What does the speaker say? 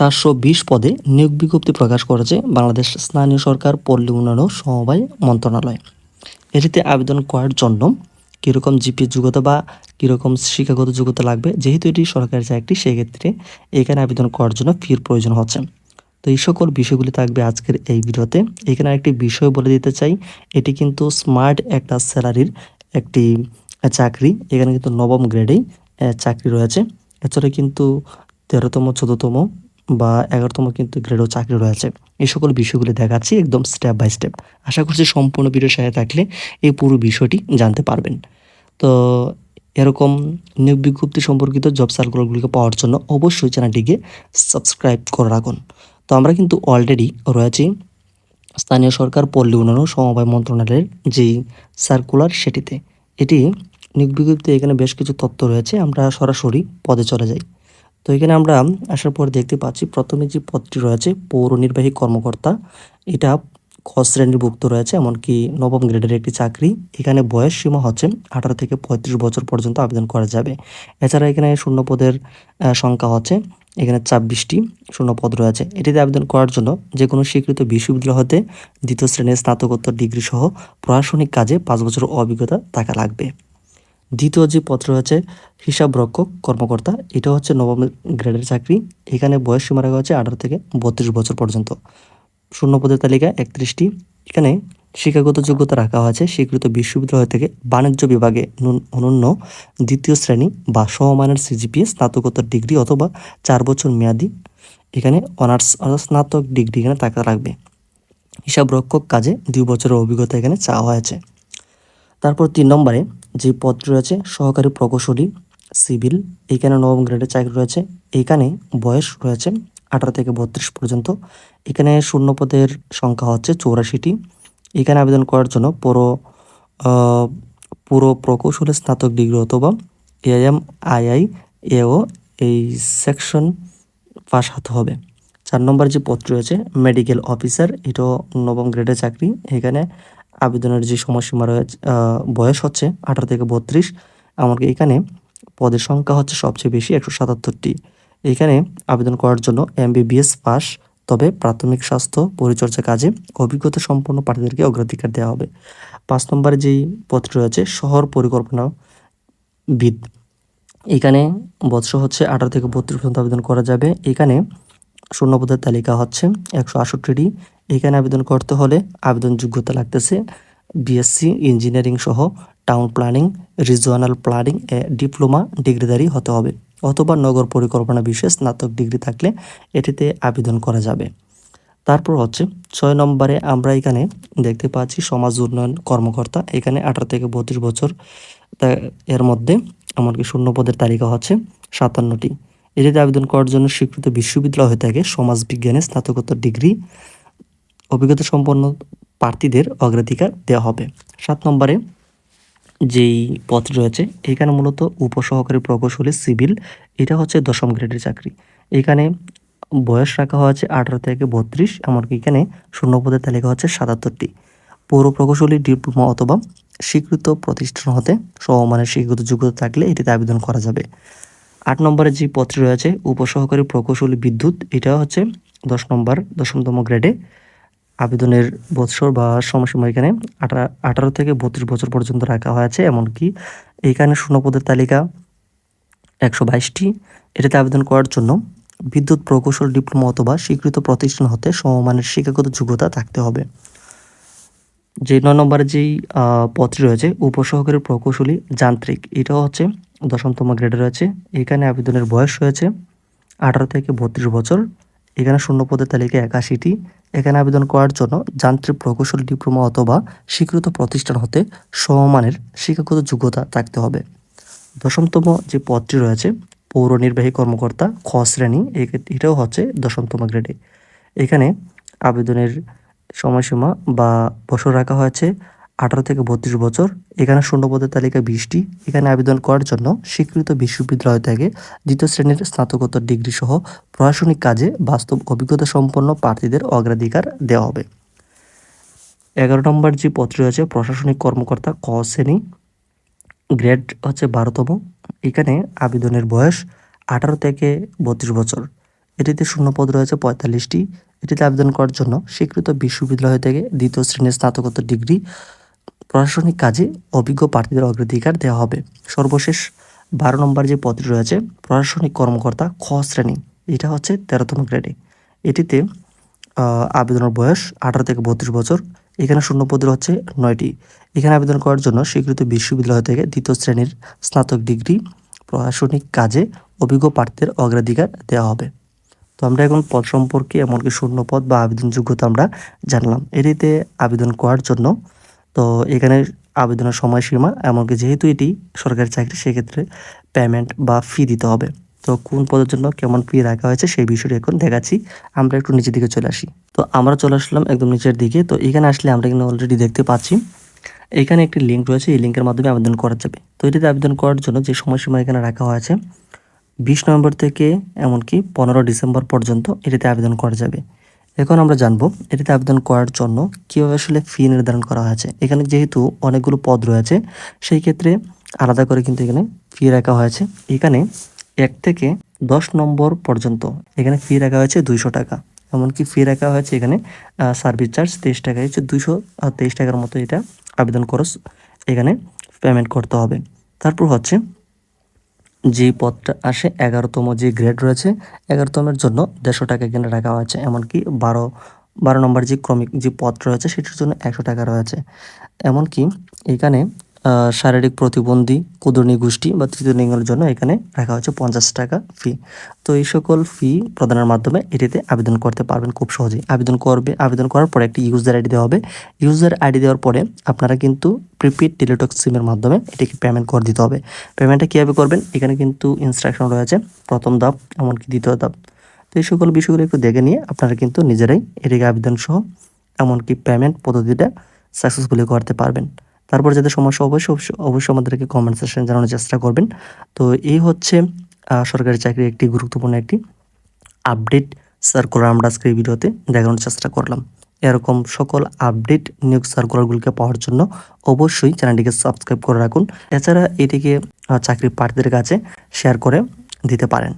সাতশো বিশ পদে নিয়োগ বিজ্ঞপ্তি প্রকাশ করেছে বাংলাদেশ স্থানীয় সরকার পল্লী উন্নয়ন ও সমবায় মন্ত্রণালয়। এটিতে আবেদন করার জন্য কীরকম জিপি যোগ্যতা বা কীরকম শিক্ষাগত যোগ্যতা লাগবে, যেহেতু এটি সরকারি চাকরি, সেক্ষেত্রে এখানে আবেদন করার জন্য ফির প্রয়োজন হচ্ছে। তো এই সকল বিষয়গুলি থাকবে আজকের এই ভিডিওতে। এখানে একটি বিষয় বলে দিতে চাই, এটি কিন্তু স্মার্ট একটা স্যালারির একটি চাকরি। এখানে কিন্তু নবম গ্রেডেই চাকরি রয়েছে। এছাড়া কিন্তু তেরোতম, চোদ্দতম বা এগারোতম কিন্তু গ্রেডও চাকরি রয়েছে। এই সকল বিষয়গুলি দেখাচ্ছি একদম স্টেপ বাই স্টেপ আশা করছি সম্পূর্ণ ভিডিও সাথে থাকলে এই পুরো বিষয়টি জানতে পারবেন। তো এরকম নিয়োগ বিজ্ঞপ্তি সম্পর্কিত জব সার্কুলারগুলিকে পাওয়ার জন্য অবশ্যই চ্যানেলটিকে সাবস্ক্রাইব করে রাখুন। তো আমরা কিন্তু অলরেডি রয়েছি। স্থানীয় সরকার পল্লী উন্নয়ন সমবায় মন্ত্রণালয়ের যেই সার্কুলার সেটিতে। এটি নিয়োগ বিজ্ঞপ্তি এখানে বেশ কিছু তথ্য রয়েছে। আমরা সরাসরি পদে চলে যাই। তো এখানে আমরা আসার পর দেখতে পাচ্ছি প্রথমে যে পদটি রয়েছে পৌর নির্বাহী কর্মকর্তা। এটা খ শ্রেণীভুক্ত রয়েছে এমনকি নবম গ্রেডের একটি চাকরি। এখানে বয়স সীমা হচ্ছে আঠারো থেকে পঁয়ত্রিশ বছর পর্যন্ত আবেদন করা যাবে। এছাড়া এখানে শূন্য পদের আহ, সংখ্যা হচ্ছে এখানে ছাব্বিশটি শূন্য পদ রয়েছে। এটিতে আবেদন করার জন্য যে কোনো স্বীকৃত বিশ্ববিদ্যালয় হতে দ্বিতীয় শ্রেণির স্নাতকোত্তর ডিগ্রি সহ প্রশাসনিক কাজে পাঁচ বছর অভিজ্ঞতা থাকা লাগবে। দ্বিতীয় যে পত্র হচ্ছে হিসাবরক্ষক কর্মকর্তা, এটা হচ্ছে নবম গ্রেডের চাকরি। এখানে বয়স সীমা রাখা হচ্ছে আঠারো থেকে বত্রিশ বছর পর্যন্ত। শূন্য পদের তালিকা একত্রিশটি। এখানে শিক্ষাগত যোগ্যতা রাখা হয়েছে, স্বীকৃত বিশ্ববিদ্যালয় থেকে বাণিজ্য বিভাগে অনন্য দ্বিতীয় শ্রেণি বা সমমানের সিজিপিএ স্নাতকোত্তর ডিগ্রি অথবা চার বছর মেয়াদি। এখানে অনার্স অর্থাৎ স্নাতক ডিগ্রি এখানে থাকা লাগবে। হিসাবরক্ষক কাজে দুই বছরের অভিজ্ঞতা এখানে চাওয়া হয়েছে। তারপর তিন নম্বরে যে পদটি রয়েছে, সহকারী প্রকৌশলী, সিভিল এখানে নবম গ্রেডের চাকরি রয়েছে এখানে বয়স রয়েছে আঠারো থেকে বত্রিশ পর্যন্ত। এখানে শূন্য পদের সংখ্যা হচ্ছে চৌরাশিটি। এখানে আবেদন করার জন্য পুরো পুরো প্রকৌশলী স্নাতক ডিগ্রি অথবা এএম আইআই, এও এই সেকশন পাস হতে হবে। চার নম্বর যে পদ রয়েছে, মেডিকেল অফিসার, এটাও নবম গ্রেডের চাকরি। এখানে আবেদনের যে সময়সীমা রয়েছে বয়স হচ্ছে আঠারো থেকে বত্রিশ এমনকি এখানে পদের সংখ্যা হচ্ছে সবচেয়ে বেশি একশো সাতাত্তরটি। এখানে আবেদন করার জন্য এমবিবিএস পাস, তবে প্রাথমিক স্বাস্থ্য, পরিচর্যা কাজে, অভিজ্ঞতা সম্পন্ন প্রার্থীদেরকে অগ্রাধিকার দেওয়া হবে। পাঁচ নম্বরে যেই পদটি রয়েছে, শহর পরিকল্পনা বিদ। এখানে বৎস হচ্ছে আঠারো থেকে বত্রিশ পর্যন্ত আবেদন করা যাবে। এখানে শূন্যপদের তালিকা হচ্ছে একশো আষট্টিটি এখানে আবেদন করতে হলে আবেদন যোগ্যতা লাগতেছে বিএসসি ইঞ্জিনিয়ারিং সহ টাউন প্ল্যানিং রিজিওনাল প্ল্যানিং এ ডিপ্লোমা ডিগ্রিধারী হতে হবে অথবা নগর পরিকল্পনা বিশেষ স্নাতক ডিগ্রি থাকলে এটিতে আবেদন করা যাবে। তারপর হচ্ছে ছয় নম্বরে আমরা এখানে দেখতে পাচ্ছি সমাজ উন্নয়ন কর্মকর্তা। এখানে আঠারো থেকে বত্রিশ বছর এর মধ্যে এমনকি শূন্য পদের তালিকা হচ্ছে সাতান্নটি। এটিতে আবেদন করার জন্য স্বীকৃত বিশ্ববিদ্যালয় হয়ে থাকে সমাজ বিজ্ঞানে স্নাতকোত্তর ডিগ্রি। অভিজ্ঞতা সম্পন্ন প্রার্থীদের অগ্রাধিকার দেওয়া হবে। সাত নম্বরে যেই পদটি রয়েছে, এখানে মূলত উপসহকারী প্রকৌশলী, সিভিল, এটা হচ্ছে দশম গ্রেডের চাকরি। এখানে বয়স রাখা হয়েছে আঠারো থেকে বত্রিশ, এমনকি এখানে শূন্য পদের তালিকা হচ্ছে সাতাত্তরটি। পৌর প্রকৌশলী, ডিপ্লোমা অথবা স্বীকৃত প্রতিষ্ঠান হতে সমমানের স্বীকৃত যোগ্যতা থাকলে এটিতে আবেদন করা যাবে। আট নম্বরে যে পদটি রয়েছে, উপসহকারী প্রকৌশলী বিদ্যুৎ, এটা হচ্ছে দশ নম্বর, দশমতম গ্রেডে। আবেদনের বৎসর বা সময়সীমা এখানে আঠারো আঠারো থেকে বত্রিশ বছর পর্যন্ত রাখা হয়েছে, এমনকি এইখানে শূন্যপদের তালিকা একশো বাইশটি। এটাতে আবেদন করার জন্য বিদ্যুৎ প্রকৌশল ডিপ্লোমা অথবা স্বীকৃত প্রতিষ্ঠান হতে সমমানের শিক্ষাগত যোগ্যতা থাকতে হবে। যে নয় নম্বরে যেই পদটি রয়েছে, উপসহকারী প্রকৌশলী যান্ত্রিক, এটাও হচ্ছে দশমতম গ্রেডে রয়েছে। এখানে আবেদনের বয়স রয়েছে আঠারো থেকে বত্রিশ বছর। এখানে শূন্য পদের তালিকায় একাশিটি। এখানে আবেদন করার জন্য যান্ত্রিক প্রকৌশল, ডিপ্লোমা অথবা স্বীকৃত প্রতিষ্ঠান হতে সমমানের শিক্ষাগত যোগ্যতা থাকতে হবে। দশমতম যে পদটি রয়েছে, পৌর নির্বাহী কর্মকর্তা খ শ্রেণি এটাও হচ্ছে দশমতম গ্রেডে এখানে আবেদনের সময়সীমা বা বছর রাখা হয়েছে আঠারো থেকে বত্রিশ বছর। এখানে শূন্যপদের তালিকা বিশটি। এখানে আবেদন করার জন্য স্বীকৃত বিশ্ববিদ্যালয় থেকে দ্বিতীয় শ্রেণির স্নাতকোত্তর ডিগ্রি সহ প্রশাসনিক কাজে বাস্তব অভিজ্ঞতা সম্পন্ন প্রার্থীদের অগ্রাধিকার দেওয়া হবে। এগারো নম্বর যে পত্র রয়েছে, প্রশাসনিক কর্মকর্তা ক শ্রেণি, গ্রেড হচ্ছে বারোতম। এখানে আবেদনের বয়স আঠারো থেকে বত্রিশ বছর। এটিতে শূন্যপদ রয়েছে পঁয়তাল্লিশটি। এটিতে আবেদন করার জন্য স্বীকৃত বিশ্ববিদ্যালয় থেকে দ্বিতীয় শ্রেণির স্নাতকোত্তর ডিগ্রি প্রশাসনিক কাজে অভিজ্ঞ প্রার্থীদের অগ্রাধিকার দেওয়া হবে। সর্বশেষ বারো নম্বর যে পদটি রয়েছে, প্রশাসনিক কর্মকর্তা খ শ্রেণি, এটা হচ্ছে তেরোতম গ্রেডে। এটিতে আবেদনের বয়স আঠারো থেকে বত্রিশ বছর, এখানে শূন্য পদ হচ্ছে নয়টি। এখানে আবেদন করার জন্য স্বীকৃত বিশ্ববিদ্যালয় থেকে দ্বিতীয় শ্রেণির স্নাতক ডিগ্রি প্রশাসনিক কাজে অভিজ্ঞ প্রার্থীদের অগ্রাধিকার দেওয়া হবে। তো আমরা এখন পদ সম্পর্কে এমনকি শূন্য পদ বা আবেদন যোগ্যতা আমরা জানলাম। এটিতে আবেদন করার জন্য তো এখানে আবেদনের সময়সীমা, এমনকি যেহেতু এটি সরকারি চাকরি, সেক্ষেত্রে পেমেন্ট বা ফি দিতে হবে। তো কোন পদের জন্য কেমন ফি রাখা হয়েছে সেই বিষয়টি এখন দেখাচ্ছি। আমরা একটু নিচের দিকে চলে আসি। তো আমরা চলে আসলাম একদম নিচের দিকে। তো এখানে আসলে আমরা কিন্তু অলরেডি দেখতে পাচ্ছি। এখানে একটি লিঙ্ক রয়েছে, এই লিঙ্কের মাধ্যমে আবেদন করা যাবে। তো এটিতে আবেদন করার জন্য যে সময়সীমা এখানে রাখা হয়েছে, বিশ নভেম্বর থেকে এমনকি পনেরো ডিসেম্বর পর্যন্ত এটিতে আবেদন করা যাবে। এখন আমরা জানব এটিতে আবেদন করার জন্য কীভাবে আসলে ফি নির্ধারণ করা হয়েছে। এখানে যেহেতু অনেকগুলো পদ রয়েছে, সেই ক্ষেত্রে আলাদা করে কিন্তু এখানে ফি রাখা হয়েছে। এখানে এক থেকে দশ নম্বর পর্যন্ত এখানে ফি রাখা হয়েছে দুইশো টাকা। এমনকি ফি রাখা হয়েছে এখানে সার্ভিস চার্জ তেইশ টাকা। হচ্ছে দুইশো তেইশ টাকার মতো এটা আবেদন খরচ এখানে পেমেন্ট করতে হবে। তারপর হচ্ছে যে পদটা আসে, এগারোতম যে গ্রেড রয়েছে, এগারোতমের জন্য দেড়শো টাকা এখানে রাখা হয়েছে। এমনকি বারো বারো নম্বর যে ক্রমিক যে পদ রয়েছে, সেটির জন্য একশো টাকা রয়েছে। এমনকি এখানে শারীরিক প্রতিবন্ধী কুদরণী গোষ্ঠী বা তৃতীয় লিঙ্গের জন্য এখানে রাখা হচ্ছে পঞ্চাশ টাকা ফি তো এই সকল ফি প্রদানের মাধ্যমে এটিতে আবেদন করতে পারবেন খুব সহজেই। আবেদন করবে, আবেদন করার পরে একটি ইউজার আইডি দেওয়া হবে। ইউজার আইডি দেওয়ার পরে আপনারা কিন্তু প্রিপেড টেলিটক সিমের মাধ্যমে এটিকে পেমেন্ট করে দিতে হবে। পেমেন্টটা কীভাবে করবেন? এখানে কিন্তু ইনস্ট্রাকশন রয়েছে। প্রথম ধাপ, এমনকি দ্বিতীয় ধাপ। তো এই সকল বিষয়গুলো একটু দেখে নিয়ে আপনারা কিন্তু নিজেরাই এটিকে আবেদন সহ এমনকি পেমেন্ট পদ্ধতিটা সাকসেসফুলি করতে পারবেন। তারপর যাদের সমস্যা অবশ্যই অবশ্যই আমাদেরকে কমেন্ট সেকশন জানানোর চেষ্টা করবেন। তো এই হচ্ছে সরকারি চাকরির একটি গুরুত্বপূর্ণ একটি আপডেট সার্কুলার আমরা আজকে এই ভিডিওতে দেখানোর চেষ্টা করলাম। এরকম সকল আপডেট নিয়োগ সার্কুলারগুলোকে পাওয়ার জন্য অবশ্যই চ্যানেলটিকে সাবস্ক্রাইব করে রাখুন। এছাড়া এটিকে চাকরি প্রার্থীদের কাছে শেয়ার করে দিতে পারেন।